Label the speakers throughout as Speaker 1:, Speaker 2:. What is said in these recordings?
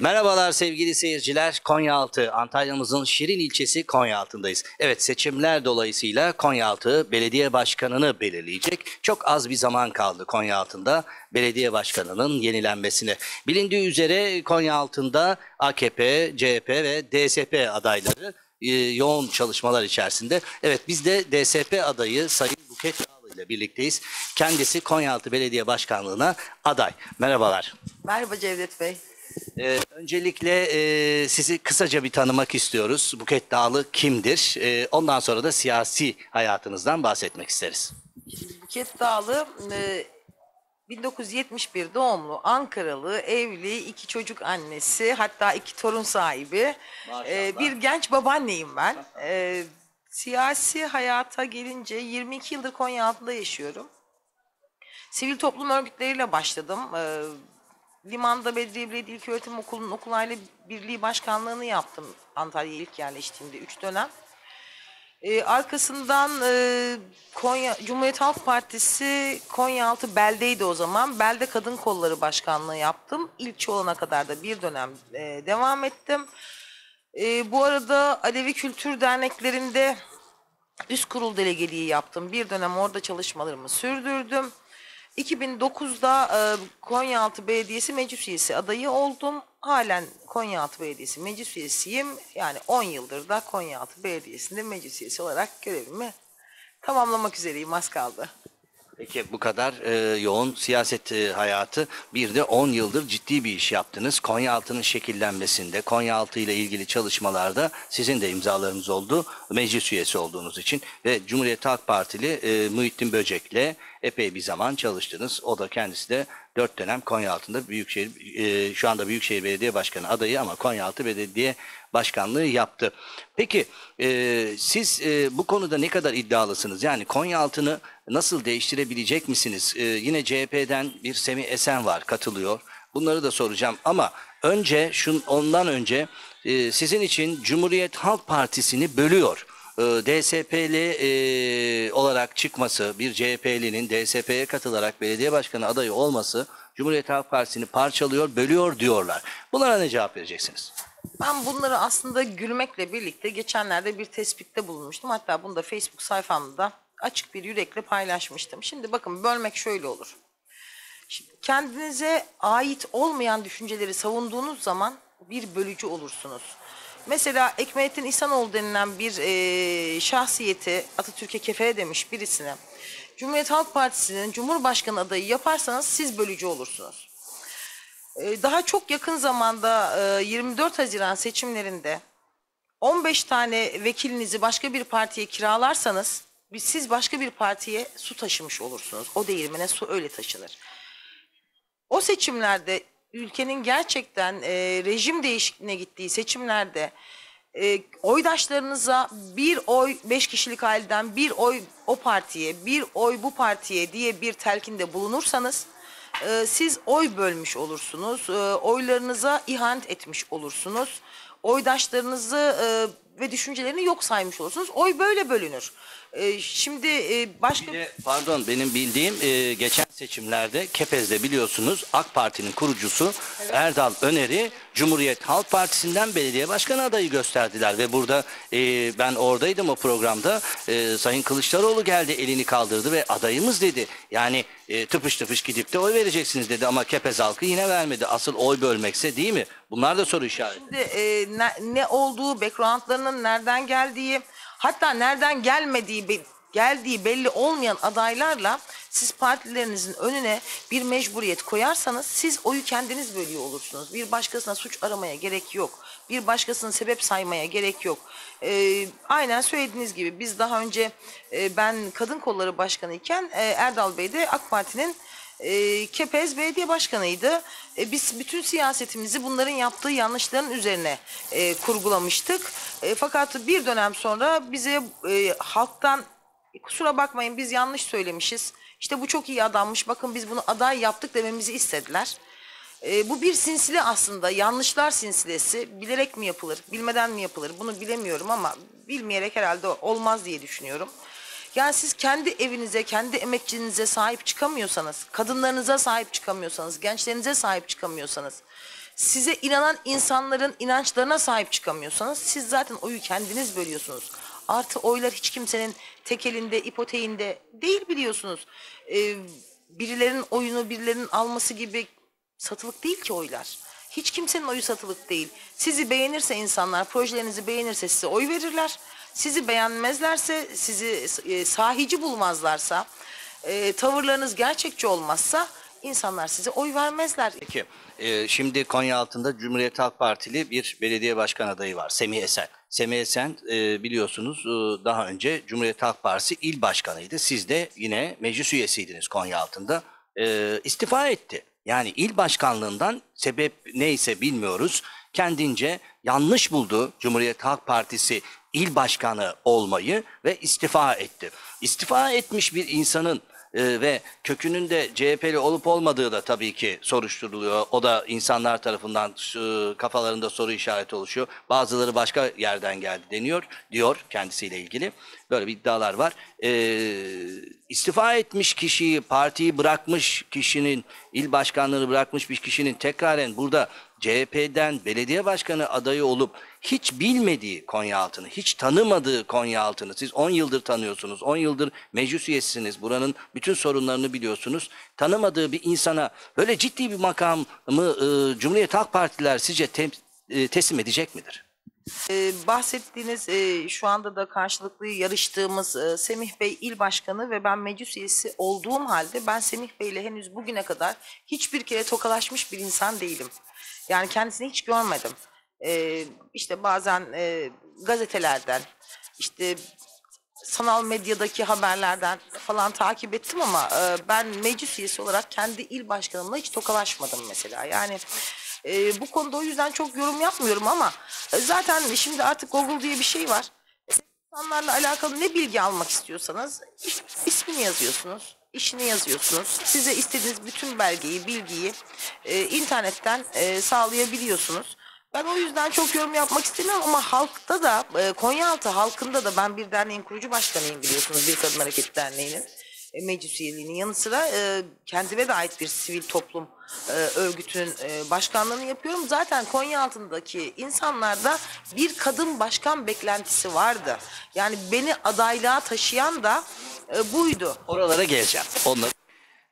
Speaker 1: Merhabalar sevgili seyirciler. Konyaaltı, Antalya'mızın Şirin ilçesi Konyaaltı'ndayız. Evet seçimler dolayısıyla Konyaaltı belediye başkanını belirleyecek. Çok az bir zaman kaldı Konyaaltı'nda belediye başkanının yenilenmesine. Bilindiği üzere Konyaaltı'nda AKP, CHP ve DSP adayları e, yoğun çalışmalar içerisinde. Evet biz de DSP adayı Sayın Buket Yağlı ile birlikteyiz. Kendisi Konyaaltı Belediye Başkanlığı'na aday. Merhabalar.
Speaker 2: Merhaba Cevdet Bey.
Speaker 1: Ee, öncelikle e, sizi kısaca bir tanımak istiyoruz. Buket Dağlı kimdir? Ee, ondan sonra da siyasi hayatınızdan bahsetmek isteriz.
Speaker 2: Buket Dağlı e, 1971 doğumlu, Ankaralı, evli, iki çocuk annesi, hatta iki torun sahibi. E, bir genç babaanneyim ben. E, siyasi hayata gelince 22 yıldır Konyaaltı'da yaşıyorum. Sivil toplum örgütleriyle başladım. E, Limanda Bedriye Belediye İlköğretim Okulu'nun okul aile birliği başkanlığını yaptım Antalya'ya ilk yerleştiğimde 3 dönem. Ee, arkasından e, Konya Cumhuriyet Halk Partisi Konyaaltı beldeydi o zaman. Belde Kadın Kolları Başkanlığı yaptım. İlçe olana kadar da bir dönem e, devam ettim. E, bu arada Alevi Kültür Derneklerinde üst kurul delegeliği yaptım. Bir dönem orada çalışmalarımı sürdürdüm. 2009'da e, Konyaaltı Belediyesi meclis üyesi adayı oldum. Halen Konyaaltı Belediyesi meclis üyesiyim. Yani 10 yıldır da Konyaaltı Belediyesi'nde meclis üyesi olarak görevimi tamamlamak üzereyim. Az kaldı.
Speaker 1: Peki bu kadar e, yoğun siyaset e, hayatı bir de 10 yıldır ciddi bir iş yaptınız. Konyaaltı'nın şekillenmesinde, Konyaaltı ile ilgili çalışmalarda sizin de imzalarınız oldu. Meclis üyesi olduğunuz için ve Cumhuriyet Halk Partili e, Muhittin Böcek'le epey bir zaman çalıştınız. O da kendisi de 4 dönem Konyaaltı'nda Büyükşehir, e, şu anda Büyükşehir Belediye Başkanı adayı ama Konyaaltı Belediye Başkanlığı yaptı. Peki e, siz e, bu konuda ne kadar iddialısınız? Yani Konyaaltı'nı nasıl değiştirebilecek misiniz? E, yine CHP'den bir Semih Esen var katılıyor. Bunları da soracağım ama önce şun, ondan önce e, sizin için Cumhuriyet Halk Partisi'ni bölüyor. E, DSP'li e, olarak çıkması, bir CHP'linin DSP'ye katılarak belediye başkanı adayı olması Cumhuriyet Halk Partisi'ni parçalıyor, bölüyor diyorlar. Bunlara ne cevap vereceksiniz?
Speaker 2: Ben bunları aslında gülmekle birlikte geçenlerde bir tespitte bulunmuştum. Hatta bunu da Facebook sayfamda açık bir yürekle paylaşmıştım. Şimdi bakın bölmek şöyle olur. Şimdi kendinize ait olmayan düşünceleri savunduğunuz zaman bir bölücü olursunuz. Mesela Ekmelettin İhsanoğlu denilen bir eee, şahsiyeti Atatürk'e kefeye demiş birisine. Cumhuriyet Halk Partisi'nin Cumhurbaşkanı adayı yaparsanız siz bölücü olursunuz. Ee, Daha çok yakın zamanda e, 24 Haziran seçimlerinde 15 tane vekilinizi başka bir partiye kiralarsanız siz başka bir partiye su taşımış olursunuz. O değirmene su öyle taşınır. O seçimlerde ülkenin gerçekten e, rejim değişikliğine gittiği seçimlerde e, oydaşlarınıza bir oy beş kişilik aileden bir oy o partiye bir oy bu partiye diye bir telkinde bulunursanız e, siz oy bölmüş olursunuz. E, oylarınıza ihanet etmiş olursunuz. Oydaşlarınızı e, ve düşüncelerini yok saymış olursunuz. Oy böyle bölünür. E, şimdi e, başka
Speaker 1: Bir de, pardon benim bildiğim e, geçen seçimlerde Kepez'de biliyorsunuz AK Parti'nin kurucusu Erdal Öner'i Cumhuriyet Halk Partisi'nden belediye başkanı adayı gösterdiler ve burada e, ben oradaydım o programda e, Sayın Kılıçdaroğlu geldi elini kaldırdı ve adayımız dedi. Yani e, tıpış tıpış gidip de oy vereceksiniz dedi ama Kepez halkı yine vermedi. Asıl oy bölmekse değil mi? Bunlar da soru işareti.
Speaker 2: Şimdi e, ne, ne olduğu, backgroundlarının nereden geldiği, hatta nereden gelmediği, be- geldiği belli olmayan adaylarla siz partilerinizin önüne bir mecburiyet koyarsanız siz oyu kendiniz bölüyor olursunuz. Bir başkasına suç aramaya gerek yok. Bir başkasının sebep saymaya gerek yok. E, aynen söylediğiniz gibi biz daha önce e, ben Kadın Kolları Başkanı iken e, Erdal Bey de AK Parti'nin e, Kepez Belediye Başkanı'ydı. E, biz bütün siyasetimizi bunların yaptığı yanlışların üzerine e, kurgulamıştık. E, fakat bir dönem sonra bize e, halktan kusura bakmayın biz yanlış söylemişiz. İşte bu çok iyi adammış bakın biz bunu aday yaptık dememizi istediler. E, bu bir sinsile aslında yanlışlar sinsilesi bilerek mi yapılır bilmeden mi yapılır bunu bilemiyorum ama bilmeyerek herhalde olmaz diye düşünüyorum. Yani siz kendi evinize, kendi emekçinize sahip çıkamıyorsanız, kadınlarınıza sahip çıkamıyorsanız, gençlerinize sahip çıkamıyorsanız, size inanan insanların inançlarına sahip çıkamıyorsanız siz zaten oyu kendiniz bölüyorsunuz. Artı oylar hiç kimsenin tek elinde, ipoteğinde değil biliyorsunuz. Ee, birilerinin oyunu birilerinin alması gibi satılık değil ki oylar. Hiç kimsenin oyu satılık değil. Sizi beğenirse insanlar, projelerinizi beğenirse size oy verirler. Sizi beğenmezlerse, sizi e, sahici bulmazlarsa, e, tavırlarınız gerçekçi olmazsa insanlar size oy vermezler.
Speaker 1: Peki e, şimdi Konya altında Cumhuriyet Halk Partili bir belediye başkan adayı var Semih Esen. Semih Esen e, biliyorsunuz e, daha önce Cumhuriyet Halk Partisi il başkanıydı. Siz de yine meclis üyesiydiniz Konya altında. E, istifa etti. Yani il başkanlığından sebep neyse bilmiyoruz. Kendince yanlış buldu Cumhuriyet Halk Partisi il başkanı olmayı ve istifa etti. İstifa etmiş bir insanın e, ve kökünün de CHP'li olup olmadığı da tabii ki soruşturuluyor. O da insanlar tarafından e, kafalarında soru işareti oluşuyor. Bazıları başka yerden geldi deniyor diyor kendisiyle ilgili. Böyle bir iddialar var. E, istifa etmiş kişiyi, partiyi bırakmış kişinin, il başkanlığını bırakmış bir kişinin tekraren burada CHP'den belediye başkanı adayı olup hiç bilmediği Konyaaltı'nı, hiç tanımadığı Konyaaltı'nı siz 10 yıldır tanıyorsunuz, 10 yıldır meclis üyesisiniz, buranın bütün sorunlarını biliyorsunuz. Tanımadığı bir insana böyle ciddi bir makamı e, Cumhuriyet Halk Partiler sizce tem- e, teslim edecek midir?
Speaker 2: Ee, bahsettiğiniz e, şu anda da karşılıklı yarıştığımız e, Semih Bey il başkanı ve ben meclis üyesi olduğum halde ben Semih Bey ile henüz bugüne kadar hiçbir kere tokalaşmış bir insan değilim. Yani kendisini hiç görmedim. Ee, işte bazen e, gazetelerden işte sanal medyadaki haberlerden falan takip ettim ama e, ben meclis üyesi olarak kendi il başkanımla hiç tokalaşmadım mesela. Yani e, bu konuda o yüzden çok yorum yapmıyorum ama e, zaten şimdi artık Google diye bir şey var. İnsanlarla alakalı ne bilgi almak istiyorsanız is- ismini yazıyorsunuz, işini yazıyorsunuz. Size istediğiniz bütün belgeyi, bilgiyi e, internetten e, sağlayabiliyorsunuz. Ben o yüzden çok yorum yapmak istemiyorum ama halkta da e, Konyaaltı halkında da ben bir derneğin kurucu başkanıyım biliyorsunuz bir kadın hareket derneğinin e, meclis üyeliğinin yanı sıra e, kendime de ait bir sivil toplum e, örgütünün e, başkanlığını yapıyorum. Zaten Konya altındaki insanlarda bir kadın başkan beklentisi vardı. Yani beni adaylığa taşıyan da e, buydu.
Speaker 1: Oralara geleceğim. Onları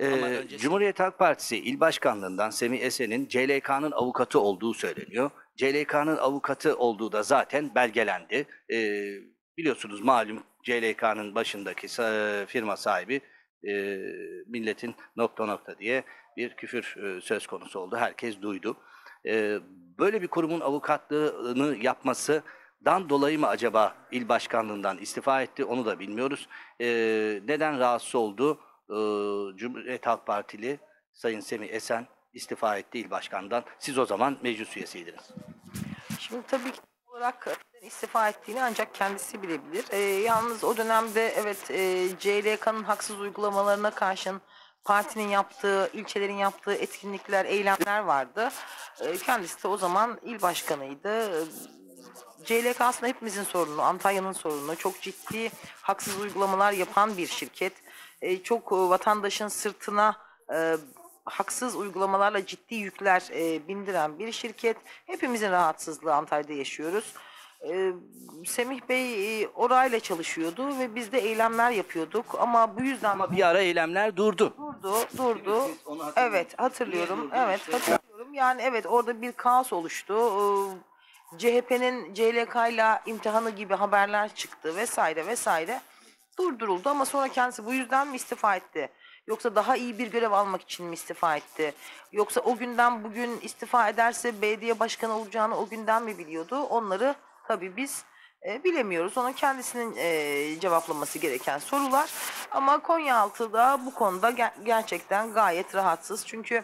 Speaker 1: Ee, Cumhuriyet Halk Partisi İl Başkanlığından Semih Esen'in CLK'nın avukatı olduğu söyleniyor. CLK'nın avukatı olduğu da zaten belgelendi. Ee, biliyorsunuz malum CLK'nın başındaki sa- firma sahibi e, milletin nokta nokta diye bir küfür e, söz konusu oldu. Herkes duydu. Böyle bir kurumun avukatlığını yapmasından dolayı mı acaba il başkanlığından istifa etti onu da bilmiyoruz. Neden rahatsız oldu? Cumhuriyet Halk Partili Sayın Semih Esen istifa etti il başkanından. Siz o zaman meclis üyesiydiniz.
Speaker 2: Şimdi tabii olarak e, istifa ettiğini ancak kendisi bilebilir. Ee, yalnız o dönemde evet e, CLK'nın haksız uygulamalarına karşın partinin yaptığı, ilçelerin yaptığı etkinlikler, eylemler vardı. Ee, kendisi de o zaman il başkanıydı. Ee, CLK aslında hepimizin sorunu, Antalya'nın sorunu. Çok ciddi haksız uygulamalar yapan bir şirket. Ee, çok e, vatandaşın sırtına e, haksız uygulamalarla ciddi yükler e, bindiren bir şirket. Hepimizin rahatsızlığı Antalya'da yaşıyoruz. Ee, Semih Bey e, orayla çalışıyordu ve biz de eylemler yapıyorduk ama bu yüzden
Speaker 1: Ama bir ara eylemler durdu.
Speaker 2: durdu, durdu.
Speaker 1: Siz onu hatırlıyor
Speaker 2: Evet, hatırlıyorum.
Speaker 1: Niye durdu?
Speaker 2: Evet,
Speaker 1: İşte-
Speaker 2: hatırlıyorum. Yani evet orada bir kaos oluştu. Ee, CHP'nin CLK ile imtihanı gibi haberler çıktı vesaire vesaire. Durduruldu ama sonra kendisi bu yüzden mi istifa etti? Yoksa daha iyi bir görev almak için mi istifa etti? Yoksa o günden bugün istifa ederse belediye başkanı olacağını o günden mi biliyordu? Onları tabii biz e, bilemiyoruz. Onun kendisinin e, cevaplaması gereken sorular. Ama Konyaaltı'da bu konuda ger- gerçekten gayet rahatsız. Çünkü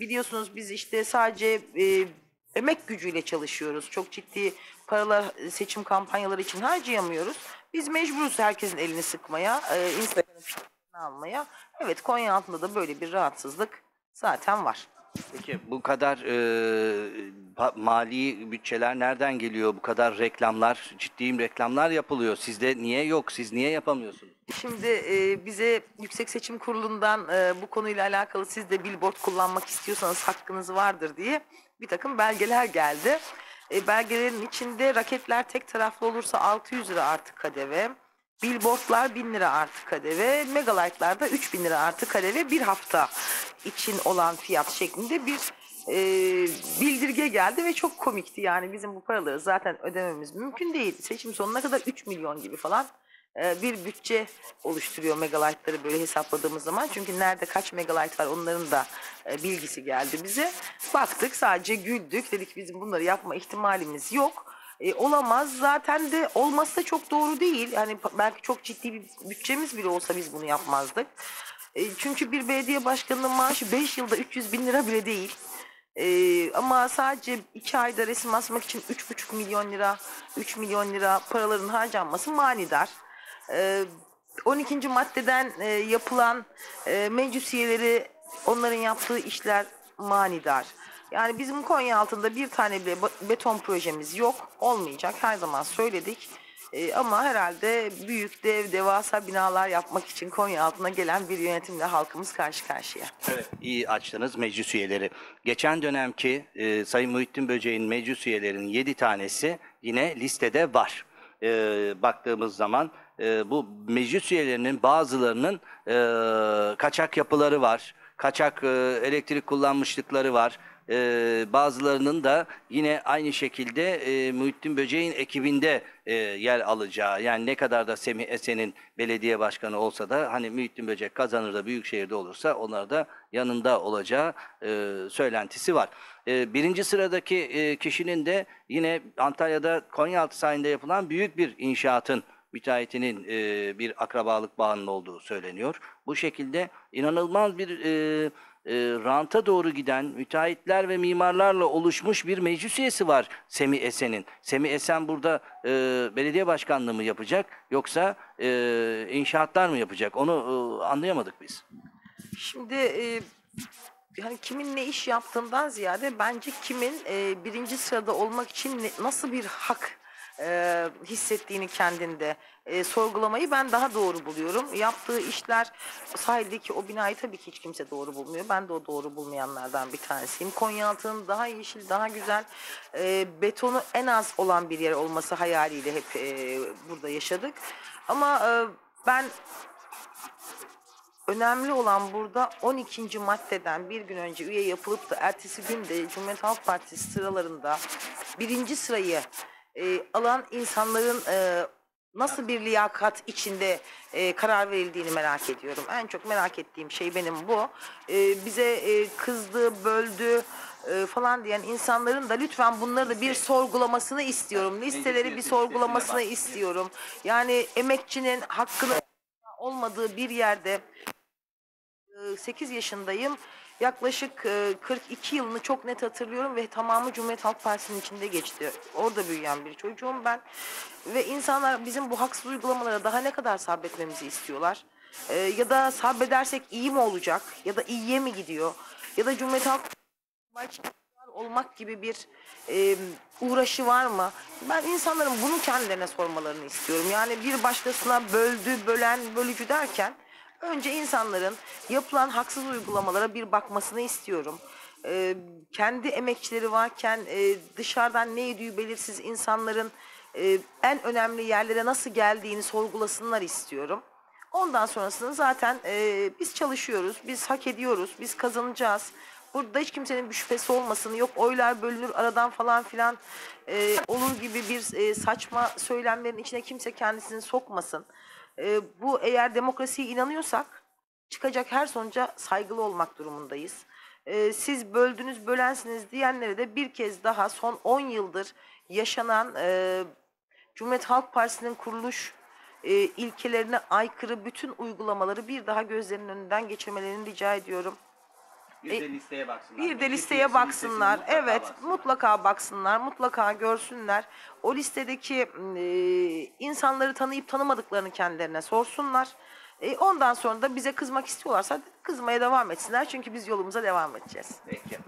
Speaker 2: biliyorsunuz biz işte sadece e, emek gücüyle çalışıyoruz. Çok ciddi paralar seçim kampanyaları için harcayamıyoruz. Biz mecburuz herkesin elini sıkmaya, e, fikrini almaya. Evet Konyaaltı'nda da böyle bir rahatsızlık zaten var.
Speaker 1: Peki bu kadar e, mali bütçeler nereden geliyor? Bu kadar reklamlar, ciddi reklamlar yapılıyor. Sizde niye yok? Siz niye yapamıyorsunuz?
Speaker 2: Şimdi e, bize Yüksek Seçim Kurulu'ndan e, bu konuyla alakalı siz de billboard kullanmak istiyorsanız hakkınız vardır diye bir takım belgeler geldi. E, belgelerin içinde raketler tek taraflı olursa 600 lira artı KDV. Billboardlar 1000 lira artı KDV. Megalight'lar da 3000 lira artı KDV bir hafta için olan fiyat şeklinde bir e, bildirge geldi ve çok komikti. Yani bizim bu paraları zaten ödememiz mümkün değil. Seçim sonuna kadar 3 milyon gibi falan e, bir bütçe oluşturuyor megalight'ları böyle hesapladığımız zaman. Çünkü nerede kaç megalight var onların da e, bilgisi geldi bize. Baktık sadece güldük. Dedik bizim bunları yapma ihtimalimiz yok. E, olamaz. Zaten de olması da çok doğru değil. Yani belki çok ciddi bir bütçemiz bile olsa biz bunu yapmazdık. E, çünkü bir belediye başkanının maaşı 5 yılda 300 bin lira bile değil. Ee, ama sadece iki ayda resim asmak için 3,5 milyon lira, 3 milyon lira paraların harcanması manidar. Ee, 12. maddeden e, yapılan e, meclis üyeleri, onların yaptığı işler manidar. Yani bizim Konya altında bir tane bile beton projemiz yok, olmayacak. Her zaman söyledik. Ee, ama herhalde büyük dev devasa binalar yapmak için Konya altına gelen bir yönetimle halkımız karşı karşıya.
Speaker 1: Evet. İyi açtınız meclis üyeleri. Geçen dönemki e, Sayın Muhittin Böceğin meclis üyelerinin 7 tanesi yine listede var. E, baktığımız zaman e, bu meclis üyelerinin bazılarının e, kaçak yapıları var. Kaçak e, elektrik kullanmışlıkları var. E, bazılarının da yine aynı şekilde e, Muhittin Böceğin ekibinde e, yer alacağı yani ne kadar da Semih Esen'in belediye başkanı olsa da hani Muhittin Böcek kazanır da büyük şehirde olursa onlar da yanında olacağı e, söylentisi var. E, birinci sıradaki e, kişinin de yine Antalya'da Konyaaltı sahilinde yapılan büyük bir inşaatın müteahhitinin e, bir akrabalık bağının olduğu söyleniyor. Bu şekilde inanılmaz bir e, e, ranta doğru giden müteahhitler ve mimarlarla oluşmuş bir meclis üyesi var Semih Esen'in. Semih Esen burada e, belediye başkanlığı mı yapacak yoksa e, inşaatlar mı yapacak onu e, anlayamadık biz.
Speaker 2: Şimdi e, yani kimin ne iş yaptığından ziyade bence kimin e, birinci sırada olmak için ne- nasıl bir hak e, hissettiğini kendinde e, sorgulamayı ben daha doğru buluyorum. Yaptığı işler sahildeki o binayı tabii ki hiç kimse doğru bulmuyor. Ben de o doğru bulmayanlardan bir tanesiyim. Konyaaltı'nın daha yeşil, daha güzel, e, betonu en az olan bir yer olması hayaliyle hep e, burada yaşadık. Ama e, ben Önemli olan burada 12. maddeden bir gün önce üye yapılıp da ertesi gün de Cumhuriyet Halk Partisi sıralarında birinci sırayı e, alan insanların e, nasıl bir liyakat içinde e, karar verildiğini merak ediyorum. En çok merak ettiğim şey benim bu. E, bize e, kızdı, böldü e, falan diyen insanların da lütfen bunları da bir sorgulamasını istiyorum. Listeleri bir sorgulamasını istiyorum. Yani emekçinin hakkını olmadığı bir yerde 8 yaşındayım. Yaklaşık e, 42 yılını çok net hatırlıyorum ve tamamı Cumhuriyet Halk Partisi'nin içinde geçti. Orada büyüyen bir çocuğum ben. Ve insanlar bizim bu haksız uygulamalara daha ne kadar sabretmemizi istiyorlar. E, ya da sabredersek iyi mi olacak? Ya da iyiye mi gidiyor? Ya da Cumhuriyet Halk Partisi olmak gibi bir e, uğraşı var mı? Ben insanların bunu kendilerine sormalarını istiyorum. Yani bir başkasına böldü, bölen, bölücü derken önce insanların yapılan haksız uygulamalara bir bakmasını istiyorum. E, kendi emekçileri varken e, dışarıdan ne yediği belirsiz insanların e, en önemli yerlere nasıl geldiğini sorgulasınlar istiyorum. Ondan sonrasını zaten e, biz çalışıyoruz, biz hak ediyoruz, biz kazanacağız. Burada hiç kimsenin bir şüphesi olmasın. Yok oylar bölünür aradan falan filan e, olur gibi bir e, saçma söylemlerin içine kimse kendisini sokmasın. E, bu eğer demokrasiye inanıyorsak çıkacak her sonuca saygılı olmak durumundayız. E, siz böldünüz bölensiniz diyenlere de bir kez daha son 10 yıldır yaşanan e, Cumhuriyet Halk Partisi'nin kuruluş e, ilkelerine aykırı bütün uygulamaları bir daha gözlerinin önünden geçirmelerini rica ediyorum.
Speaker 1: Bir de listeye baksınlar.
Speaker 2: Bir de listeye baksınlar. Evet, mutlaka baksınlar, mutlaka görsünler. O listedeki e, insanları tanıyıp tanımadıklarını kendilerine sorsunlar. E, ondan sonra da bize kızmak istiyorlarsa kızmaya devam etsinler. Çünkü biz yolumuza devam edeceğiz.
Speaker 1: Peki.